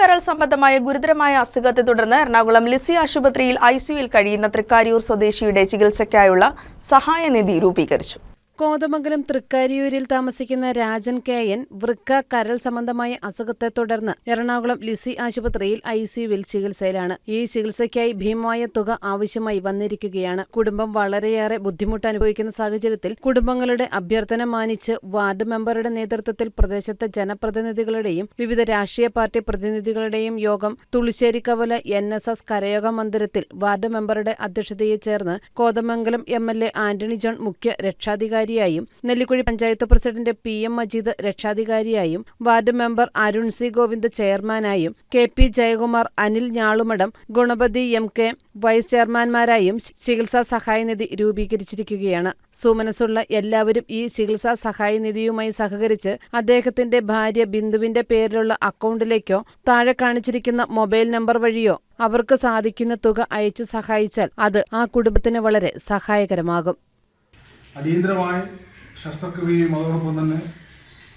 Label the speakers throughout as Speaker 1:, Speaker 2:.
Speaker 1: കരൾ സംബന്ധമായ ഗുരുതരമായ അസുഖത്തെ തുടർന്ന് എറണാകുളം ലിസി ആശുപത്രിയിൽ ഐസിയുയിൽ കഴിയുന്ന തൃക്കാരിയൂർ സ്വദേശിയുടെ ചികിത്സയ്ക്കായുള്ള സഹായനിധി രൂപീകരിച്ചു.
Speaker 2: കോതമംഗലം തൃക്കാരിയൂരിൽ താമസിക്കുന്ന രാജൻ കെ എൻ വൃക്ക കരൾ സംബന്ധമായ അസുഖത്തെ തുടർന്ന് എറണാകുളം ലിസി ആശുപത്രിയിൽ ഐ സിയുവിൽ ചികിത്സയിലാണ്. ഈ ചികിത്സയ്ക്കായി ഭീമമായ തുക ആവശ്യമായി വന്നിരിക്കുകയാണ്. കുടുംബം വളരെയേറെ ബുദ്ധിമുട്ട് അനുഭവിക്കുന്ന സാഹചര്യത്തിൽ കുടുംബങ്ങളുടെ അഭ്യർത്ഥന മാനിച്ച് വാർഡ് മെമ്പറുടെ നേതൃത്വത്തിൽ പ്രദേശത്തെ ജനപ്രതിനിധികളുടെയും വിവിധ രാഷ്ട്രീയ പാർട്ടി പ്രതിനിധികളുടെയും യോഗം തുളിശ്ശേരി കവല എൻ എസ് എസ് കരയോഗ മന്ദിരത്തിൽ വാർഡ് മെമ്പറുടെ അധ്യക്ഷതയിൽ ചേർന്ന് Kothamangalam M L A Antony John മുഖ്യ രക്ഷാധികാരിയായും Nellikuzhi panchayat president P M Majeed രക്ഷാധികാരിയായും ward member Arun C Govind ചെയർമാനായും K P Jayakumar Anil Njalumadam Gunapathi M K vice ചെയർമാൻമാരായും ചികിത്സാ സഹായനിധി രൂപീകരിച്ചിരിക്കുകയാണ്. സുമനസ്സുള്ള എല്ലാവരും ഈ ചികിത്സാ സഹായനിധിയുമായി സഹകരിച്ച് അദ്ദേഹത്തിന്റെ ഭാര്യ ബിന്ദുവിന്റെ പേരിലുള്ള അക്കൗണ്ടിലേക്കോ താഴെ കാണിച്ചിരിക്കുന്ന മൊബൈൽ നമ്പർ വഴിയോ അവർക്ക് സാധിക്കുന്ന തുക അയച്ചു സഹായിച്ചാൽ അത് ആ കുടുംബത്തിന് വളരെ സഹായകരമാകും.
Speaker 3: അടിയന്തരമായ ശസ്ത്രക്രിയയും അതോടൊപ്പം തന്നെ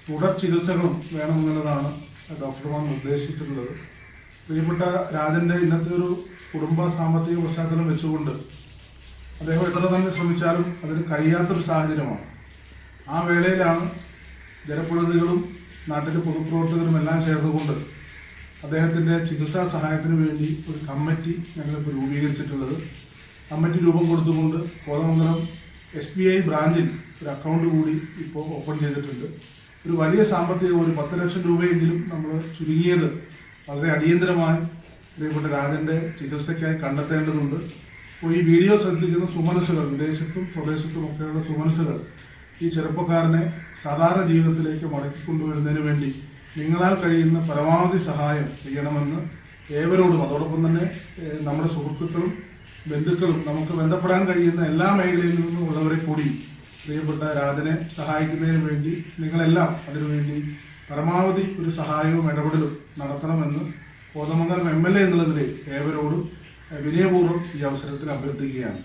Speaker 3: തുടർ ചികിത്സകളും വേണമെന്നുള്ളതാണ് ഡോക്ടർമാർ നിർദ്ദേശിച്ചിട്ടുള്ളത്. പ്രിയപ്പെട്ട രാജന്റെ ഇന്നത്തെ ഒരു കുടുംബ സാമ്പത്തിക പശ്ചാത്തലം വെച്ചുകൊണ്ട് അദ്ദേഹം എത്ര തന്നെ ശ്രമിച്ചാലും അതിന് കഴിയാത്തൊരു സാഹചര്യമാണ്. ആ വേളയിലാണ് ജനപ്രതിനിധികളും നാട്ടിലെ പൊതുപ്രവർത്തകരും എല്ലാം ചേർന്നുകൊണ്ട് അദ്ദേഹത്തിന്റെ ചികിത്സാ സഹായത്തിന് വേണ്ടി ഒരു കമ്മിറ്റി ഞങ്ങളിപ്പോൾ രൂപീകരിച്ചിട്ടുള്ളത്. കമ്മിറ്റി രൂപം കൊടുത്തുകൊണ്ട് കോതമംഗലം എസ് ബി ഐ ബ്രാഞ്ചിൽ ഒരു അക്കൗണ്ട് കൂടി ഇപ്പോൾ ഓപ്പൺ ചെയ്തിട്ടുണ്ട്. ഒരു വലിയ സാമ്പത്തിക ഒരു പത്ത് ലക്ഷം രൂപയെങ്കിലും നമ്മൾ ചുരുങ്ങിയത് വളരെ അടിയന്തരമായി പ്രിയപ്പെട്ട രാജന്റെ ചികിത്സയ്ക്കായി കണ്ടെത്തേണ്ടതുണ്ട്. അപ്പോൾ ഈ വീഡിയോ ശ്രദ്ധിക്കുന്ന സുമനസ്സുകൾ വിദേശത്തും സ്വദേശത്തും ഒക്കെയുള്ള സുമനസ്സുകൾ ഈ ചെറുപ്പക്കാരനെ സാധാരണ ജീവിതത്തിലേക്ക് മടക്കിക്കൊണ്ടുവരുന്നതിന് വേണ്ടി നിങ്ങളാൽ കഴിയുന്ന പരമാവധി സഹായം ചെയ്യണമെന്ന് ഏവരോടും അതോടൊപ്പം തന്നെ നമ്മുടെ സുഹൃത്തുക്കളും ബന്ധുക്കളും നമുക്ക് ബന്ധപ്പെടാൻ കഴിയുന്ന എല്ലാ മേഖലയിൽ നിന്നും ഉള്ളവരെ കൂടി പ്രിയപ്പെട്ട രാജനെ സഹായിക്കുന്നതിന് വേണ്ടി നിങ്ങളെല്ലാം അതിനുവേണ്ടി പരമാവധി ഒരു സഹായവും ഇടപെടലും നടത്തണമെന്ന് കോതമംഗലം എം എൽ എ എന്നുള്ളതിലെ ഏവരോടും വിനയപൂർവം ഈ അവസരത്തിൽ അഭ്യർത്ഥിക്കുകയാണ്.